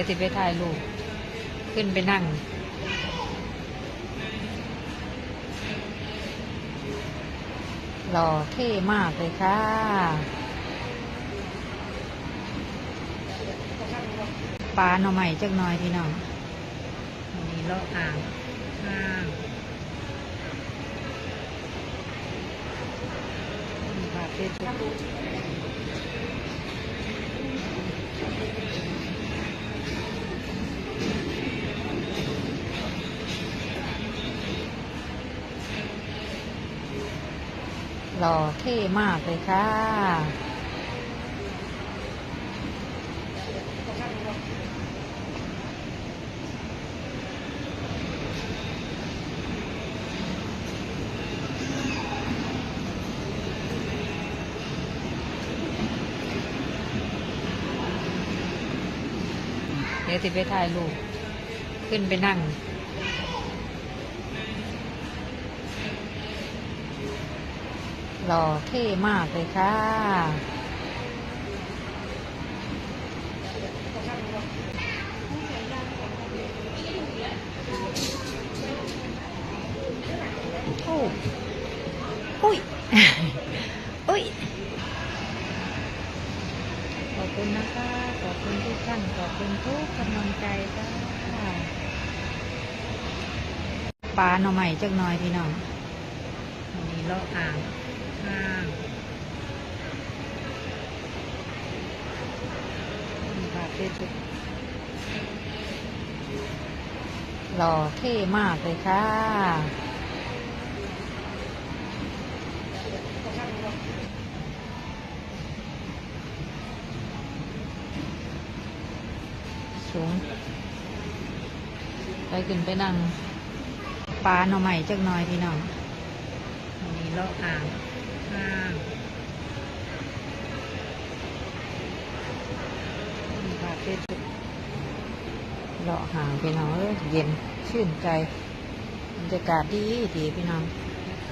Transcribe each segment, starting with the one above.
ยวสิไปถ่ายรูปขึ้นไปนั่ง หล่อเท่มากเลยค่ะ ปลาหน่อใหม่จักหน่อยพี่น้องวันนี้เลาะอ่างอ่างมีปลาเทศ หล่อเท่มากเลยค่ะ เดี๋ยวสิไปถ่ายรูปขึ้นไปนั่ง หล่อเท่มากเลยค่ะ โอ้อุ้ย อุ้ย ขอบคุณนะคะ ขอบคุณทุกท่าน ขอบคุณทุกกำลังใจค่ะปลาหน่อใหม่จักหน่อยพี่น้องวันนี้เลาะอ่าง หล่อเท่มากเลยค่ะ สูง ไปขึ้นไปนั่งปลาหน่อใหม่จักหน่อยพี่น้อง วันนี้เลาะอ่างอ่างมีปลา เทศเลาะห่างพี่น้องเอ้ยเย็นชื่นใจบรรยากาศดีดีพี่น้อง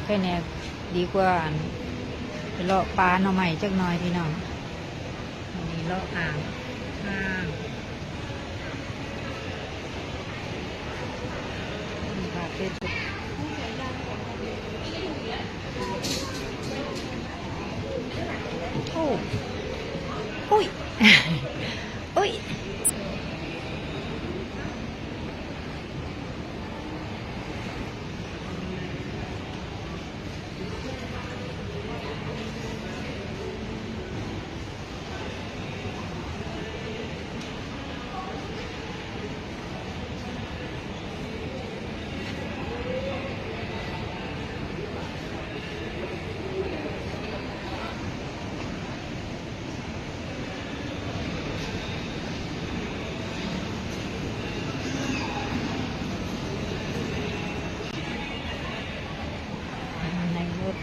แค่แนวดีกว่าอันเลาะปลาหน่อใหม่จักหน่อยพี่น้องวันนี้เลาะอ่างอ่าง มีปลาเทศ โอ้อุ้ย อุ้ย ในรถ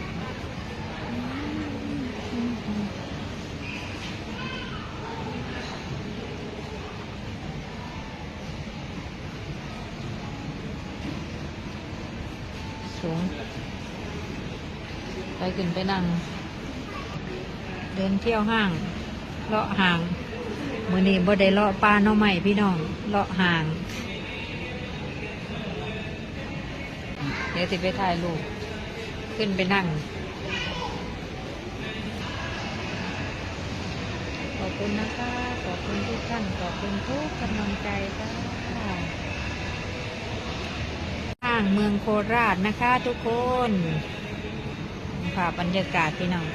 สูงไปขึ้นไปนั่ง เดินเที่ยวห้าง เลาะห่างมือนี้บ่ได้เลาะปลาน่อใหม่พี่น้อง เลาะห่าง เดี๋ยวสิไปถ่ายรูปขึ้นไปนั่ง ขอบคุณนะคะ ขอบคุณทุกท่าน ขอบคุณทุกกำลังใจค่ะางเมืองโคราชนะคะ ทุกคนภาพบรรยากาศพี่น้อง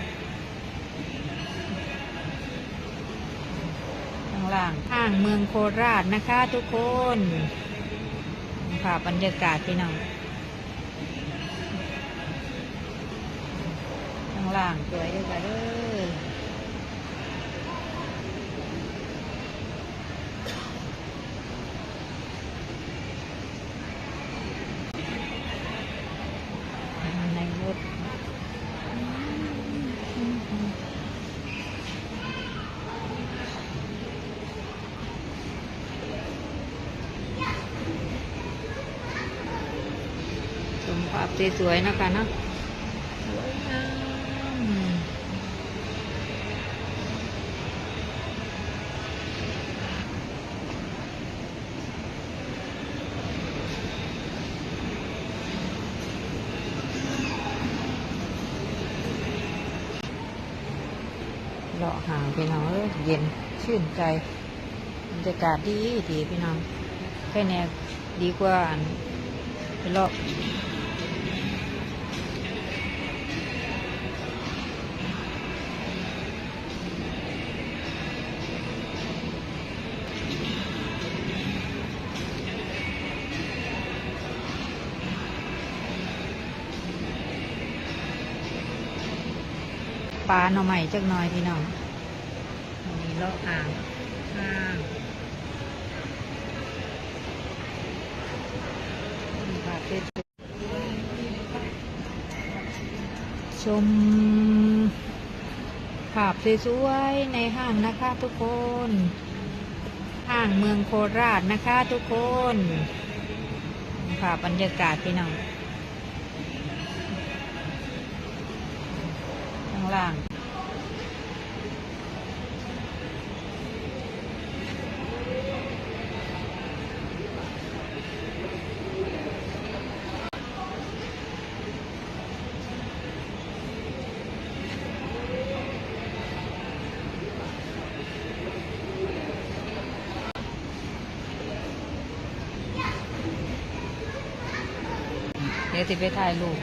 ข้างล่างห้างเมืองโคราชนะคะ ทุกคนภาพบรรยากาศพี่น้องข้างล่างสวยด้วยกันเด้อ สวยๆนะคะเนาะงาเลาะห่างพี่น้องเย็นชื่นใจบรรยากาศดีดีพี่น้องแค่นี้ดีกว่าไปเลาะ ปลาหน่อใหม่จักหน่อยพี่น้องอันนี้เลาะอ่างอ่างชมภาพสวยๆในห้างนะคะทุกคน ห้างเมืองโคราชนะคะทุกคนภาพบรรยากาศพี่น้อง ล่าง เดี๋ยวติไปถ่ายรูป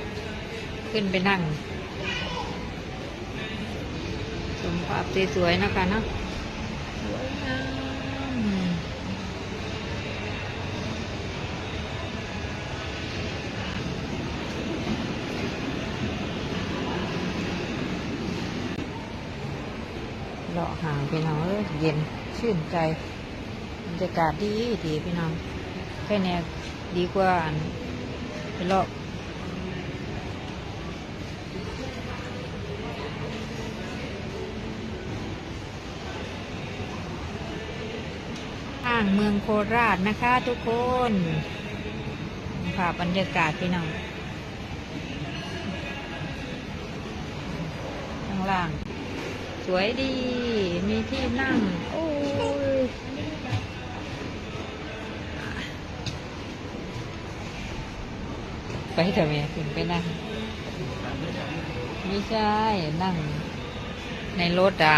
ขึ้นไปนั่งาพสวยๆนะคะเนาะสวยงามเลาะหางพี่น้องเอ้ยเย็นชื่นใจบรรยากาศดีดีพี่น้องแค่แนวดีกว่าไปเลาะางเมืองโคราชนะคะ ทุกคนภาพบรรยากาศพี่น้องข้างล่าง สวยดี มีที่นั่ง โอ้ยไปเถอะแม่ถึงไปนั่ง ไม่ใช่ นั่งในรถอะ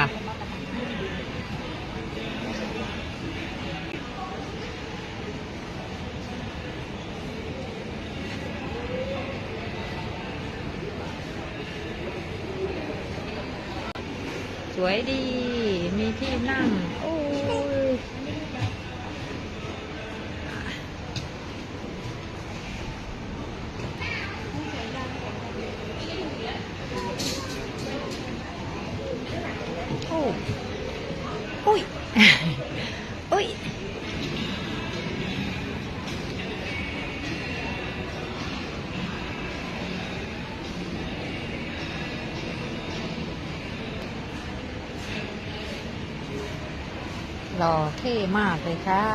วยดี มีที่นั่ง โอ้ยโอ้ยโอ้ย หล่อเท่มากเลยค่ะ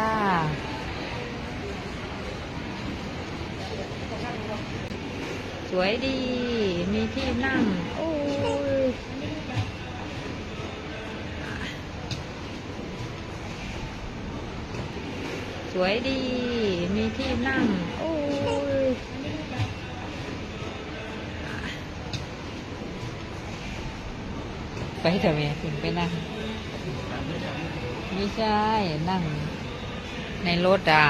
สวยดี มีที่นั่ง โอ้ยสวยดี มีที่นั่ง โอ้ยไปเถอะแม่ถึงไปนั่ง ไม่ใช่ นั่งในรถอะ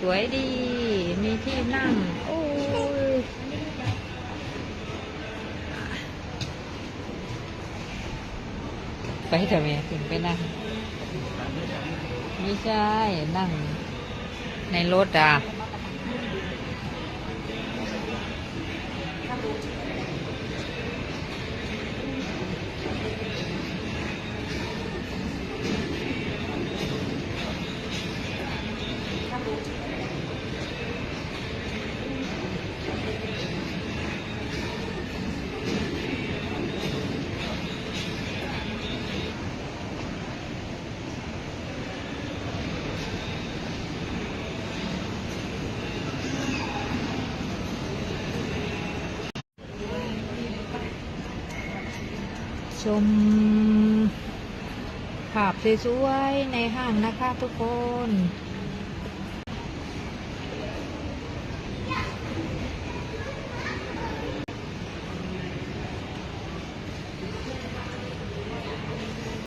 สวยดี มีที่นั่ง โอ้ยไปเถอะแม่ถึงไปนั่ง ไม่ใช่ นั่งในรถอะ ชม ภาพสวยๆในห้างนะคะทุกคน